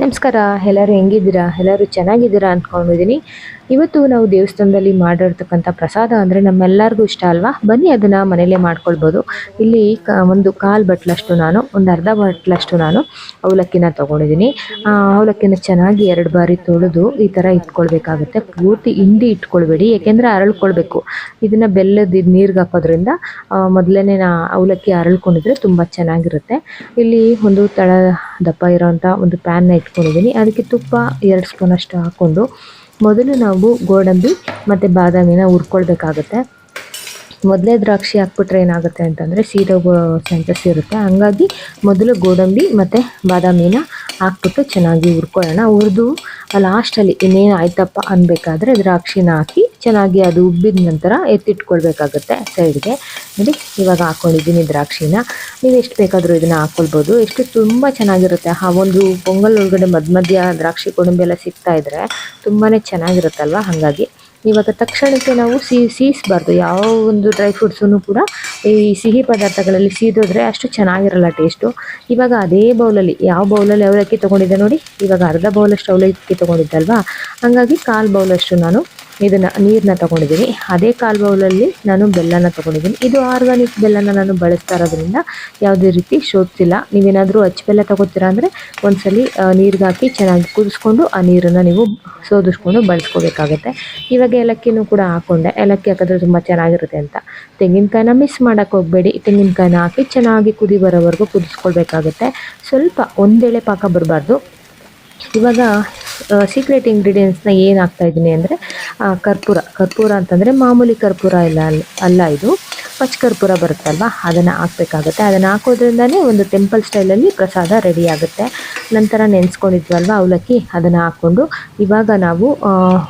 ನಮಸ್ಕಾರ, ಎಲ್ಲರೂ ಹೆಂಗಿದ್ದೀರಾ? ಎಲ್ಲರೂ ಚೆನ್ನಾಗಿದ್ದೀರಾ ಅಂದ್ಕೊಂಡಿದ್ದೀನಿ. ಇವತ್ತು ನಾವು ದೇವಸ್ಥಾನದಲ್ಲಿ ಮಾಡಿರ್ತಕ್ಕಂಥ ಪ್ರಸಾದ ಅಂದರೆ ನಮ್ಮೆಲ್ಲರಿಗೂ ಇಷ್ಟ ಅಲ್ವಾ? ಬನ್ನಿ ಅದನ್ನು ಮನೆಯಲ್ಲೇ ಮಾಡ್ಕೊಳ್ಬೋದು. ಇಲ್ಲಿ ಒಂದು ಕಾಲು ಬಟ್ಲಷ್ಟು ನಾನು, ಒಂದು ಅರ್ಧ ಬಟ್ಲಷ್ಟು ನಾನು ಅವಲಕ್ಕಿನ ತೊಗೊಂಡಿದ್ದೀನಿ. ಅವಲಕ್ಕಿನ ಚೆನ್ನಾಗಿ ಎರಡು ಬಾರಿ ತೊಳೆದು ಈ ಥರ ಇಟ್ಕೊಳ್ಬೇಕಾಗುತ್ತೆ. ಪೂರ್ತಿ ಹಿಂಡಿ ಇಟ್ಕೊಳ್ಬೇಡಿ, ಏಕೆಂದರೆ ಅರಳ್ಕೊಳ್ಬೇಕು. ಇದನ್ನು ಬೆಲ್ಲದ ನೀರಿಗೆ ಹಾಕೋದ್ರಿಂದ ಮೊದಲನೇ ನಾ ಅವಲಕ್ಕಿ ಅರಳ್ಕೊಂಡಿದ್ರೆ ತುಂಬ ಚೆನ್ನಾಗಿರುತ್ತೆ. ಇಲ್ಲಿ ಒಂದು ತಳ ದಪ್ಪ ಇರೋವಂಥ ಒಂದು ಪ್ಯಾನ್ನ ಇಟ್ಕೊಂಡಿದ್ದೀನಿ. ಅದಕ್ಕೆ ತುಪ್ಪ ಎರಡು ಸ್ಪೂನ್ ಅಷ್ಟು ಹಾಕ್ಕೊಂಡು ಮೊದಲು ನಾವು ಗೋಡಂಬಿ ಮತ್ತು ಬಾದಾಮಿನ ಹುರ್ಕೊಳ್ಬೇಕಾಗತ್ತೆ. ಮೊದಲೇ ದ್ರಾಕ್ಷಿ ಹಾಕ್ಬಿಟ್ರೆ ಏನಾಗುತ್ತೆ ಅಂತಂದರೆ ಸೀದೋಗೋ ಚಾನ್ಸಸ್ ಇರುತ್ತೆ. ಹಂಗಾಗಿ ಮೊದಲು ಗೋಡಂಬಿ ಮತ್ತು ಬಾದಾಮಿನ ಹಾಕ್ಬಿಟ್ಟು ಚೆನ್ನಾಗಿ ಹುರ್ಕೊಳ್ಳೋಣ. ಹುರಿದು ಲಾಸ್ಟಲ್ಲಿ ಇನ್ನೇನು ಆಯ್ತಪ್ಪ ಅನ್ಬೇಕಾದ್ರೆ ದ್ರಾಕ್ಷಿನ ಹಾಕಿ ಚೆನ್ನಾಗಿ ಅದು ಉಬ್ಬಿದ ನಂತರ ಎತ್ತಿಟ್ಕೊಳ್ಬೇಕಾಗುತ್ತೆ ಸೈಡ್ಗೆ. ನೋಡಿ, ಇವಾಗ ಹಾಕ್ಕೊಂಡಿದ್ದೀನಿ ದ್ರಾಕ್ಷಿನ. ನೀವು ಎಷ್ಟು ಬೇಕಾದರೂ ಇದನ್ನು ಹಾಕ್ಕೊಳ್ಬೋದು ಎಷ್ಟು ತುಂಬ ಚೆನ್ನಾಗಿರುತ್ತೆ. ಆ ಒಂದು ಪೊಂಗಲ್ ಒಳಗಡೆ ಮಧ್ಯ ಮಧ್ಯ ದ್ರಾಕ್ಷಿ ಗೋಡಂಬಿ ಎಲ್ಲ ಸಿಗ್ತಾ ಇದ್ರೆ ತುಂಬಾ ಚೆನ್ನಾಗಿರುತ್ತಲ್ವ? ಹಾಗಾಗಿ ಇವಾಗ ತಕ್ಷಣಕ್ಕೆ ನಾವು ಸಿಹಿ ಸೀಸ್ಬಾರ್ದು. ಯಾವ ಒಂದು ಡ್ರೈ ಫ್ರೂಟ್ಸೂ ಕೂಡ ಈ ಸಿಹಿ ಪದಾರ್ಥಗಳಲ್ಲಿ ಸೀದೋದ್ರೆ ಅಷ್ಟು ಚೆನ್ನಾಗಿರಲ್ಲ ಟೇಸ್ಟು. ಇವಾಗ ಅದೇ ಬೌಲಲ್ಲಿ ಯಾವ ಬೌಲಲ್ಲಿ ಅವಲಕ್ಕಿ ತೊಗೊಂಡಿದ್ದೆ ನೋಡಿ. ಇವಾಗ ಅರ್ಧ ಬೌಲಷ್ಟು ಅವಲಕ್ಕಿ ತೊಗೊಂಡಿದ್ದಲ್ವಾ? ಹಾಗಾಗಿ ಕಾಲು ಬೌಲಷ್ಟು ನಾನು ಇದನ್ನು ನೀರನ್ನ ತೊಗೊಂಡಿದ್ದೀನಿ. ಅದೇ ಕಾಲು ಬೌಲಲ್ಲಿ ನಾನು ಬೆಲ್ಲನ ತೊಗೊಂಡಿದ್ದೀನಿ. ಇದು ಆರ್ಗಾನಿಕ್ ಬೆಲ್ಲನ ನಾನು ಬಳಸ್ತಾ ಇರೋದ್ರಿಂದ ಯಾವುದೇ ರೀತಿ ಶೋಧಿಸಿಲ್ಲ ನೀವೇನಾದರೂ ಅಚ್ಚ ಬೆಲ್ಲ ತೊಗೋತೀರಾ ಅಂದರೆ ಒಂದ್ಸಲಿ ನೀರಿಗೆ ಹಾಕಿ ಚೆನ್ನಾಗಿ ಕುದಿಸ್ಕೊಂಡು ಆ ನೀರನ್ನು ನೀವು ಸೋದಿಸ್ಕೊಂಡು ಬಳಸ್ಕೋಬೇಕಾಗತ್ತೆ. ಇವಾಗ ಏಲಕ್ಕಿನೂ ಕೂಡ ಹಾಕೊಂಡೆ. ಏಲಕ್ಕಿ ಹಾಕಿದ್ರೆ ತುಂಬ ಚೆನ್ನಾಗಿರುತ್ತೆ ಅಂತ. ತೆಂಗಿನಕಾಯಿನ ಮಿಸ್ ಮಾಡೋಕ್ಕೆ ಹೋಗಬೇಡಿ. ತೆಂಗಿನಕಾಯಿನ ಹಾಕಿ ಚೆನ್ನಾಗಿ ಕುದಿ ಬರೋವರೆಗೂ ಕುದಿಸ್ಕೊಳ್ಬೇಕಾಗುತ್ತೆ. ಸ್ವಲ್ಪ ಒಂದೇಳೆ ಪಾಕ ಬರಬಾರ್ದು. ಇವಾಗ ಸೀಕ್ರೆಟ್ ಇಂಗ್ರೀಡಿಯೆಂಟ್ಸ್ನ ಏನು ಹಾಕ್ತಾ ಇದ್ದೀನಿ ಅಂದರೆ ಕರ್ಪೂರ. ಕರ್ಪೂರ ಅಂತಂದರೆ ಮಾಮೂಲಿ ಕರ್ಪೂರ ಇಲ್ಲ ಅಲ್ಲ ಇದು. ಪಚ್ಚ ಕರ್ಪೂರ ಬರುತ್ತಲ್ವ? ಅದನ್ನು ಹಾಕಬೇಕಾಗುತ್ತೆ. ಅದನ್ನು ಹಾಕೋದ್ರಿಂದನೇ ಒಂದು ಟೆಂಪಲ್ ಸ್ಟೈಲಲ್ಲಿ ಪ್ರಸಾದ ರೆಡಿ ಆಗುತ್ತೆ. ನಂತರ ನೆನೆಸ್ಕೊಂಡಿದ್ವಲ್ವ ಅವಲಕ್ಕಿ? ಅದನ್ನು ಹಾಕ್ಕೊಂಡು ಇವಾಗ ನಾವು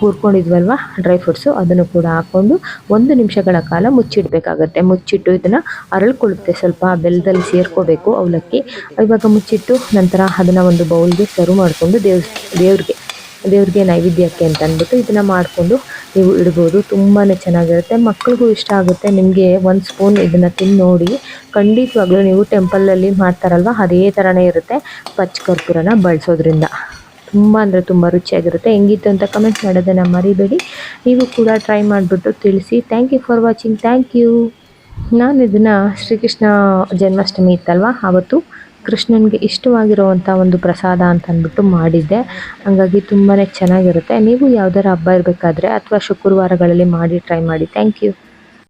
ಹುರ್ಕೊಂಡಿದ್ವಲ್ವ ಡ್ರೈ ಫ್ರೂಟ್ಸು, ಅದನ್ನು ಕೂಡ ಹಾಕ್ಕೊಂಡು ಒಂದು ನಿಮಿಷಗಳ ಕಾಲ ಮುಚ್ಚಿಡಬೇಕಾಗತ್ತೆ. ಮುಚ್ಚಿಟ್ಟು ಇದನ್ನು ಅರಳ್ಕೊಳ್ಳುತ್ತೆ. ಸ್ವಲ್ಪ ಬೆಲ್ಲದಲ್ಲಿ ಸೇರ್ಕೋಬೇಕು ಅವಲಕ್ಕಿ. ಇವಾಗ ಮುಚ್ಚಿಟ್ಟು ನಂತರ ಅದನ್ನು ಒಂದು ಬೌಲ್ಗೆ ಸರ್ವ್ ಮಾಡಿಕೊಂಡು ದೇವ್ರ, ದೇವ್ರಿಗೆ ದೇವ್ರಿಗೆ ನೈವೇದ್ಯಕ್ಕೆ ಅಂತ ಅಂದ್ಬಿಟ್ಟು ಇದನ್ನು ಮಾಡಿಕೊಂಡು ನೀವು ಇಡ್ಬೋದು. ತುಂಬಾ ಚೆನ್ನಾಗಿರುತ್ತೆ. ಮಕ್ಳಿಗೂ ಇಷ್ಟ ಆಗುತ್ತೆ. ನಿಮಗೆ ಒಂದು ಸ್ಪೂನ್ ಇದನ್ನು ತಿಂದು ನೋಡಿ. ಖಂಡಿತವಾಗ್ಲೂ ನೀವು ಟೆಂಪಲಲ್ಲಿ ಮಾಡ್ತಾರಲ್ವ? ಅದೇ ಥರನೇ ಇರುತ್ತೆ. ಪಚ್ಚ ಕರ್ಪೂರನ ಬಳಸೋದ್ರಿಂದ. ತುಂಬ ಅಂದರೆ ತುಂಬ ರುಚಿಯಾಗಿರುತ್ತೆ. ಹೆಂಗಿತ್ತು ಅಂತ ಕಮೆಂಟ್ ಮಾಡೋದನ್ನು ಮರಿಬೇಡಿ. ನೀವು ಕೂಡ ಟ್ರೈ ಮಾಡಿಬಿಟ್ಟು ತಿಳಿಸಿ. Thank you for watching thank you ನಾನು ಇದನ್ನು ಶ್ರೀಕೃಷ್ಣ ಜನ್ಮಾಷ್ಟಮಿ ಇತ್ತಲ್ವ? ಆವತ್ತು ಕೃಷ್ಣನಿಗೆ ಇಷ್ಟವಾಗಿರುವಂಥ ಒಂದು ಪ್ರಸಾದ ಅಂತ ಅಂದ್ಬಿಟ್ಟು ಮಾಡಿದ್ದೆ. ಹಾಗಾಗಿ ತುಂಬಾ ಚೆನ್ನಾಗಿರುತ್ತೆ. ನೀವು ಯಾವ್ದಾರು ಹಬ್ಬ ಇರಬೇಕಾದ್ರೆ ಅಥವಾ ಶುಕ್ರವಾರಗಳಲ್ಲಿ ಮಾಡಿ ಟ್ರೈ ಮಾಡಿ. Thank you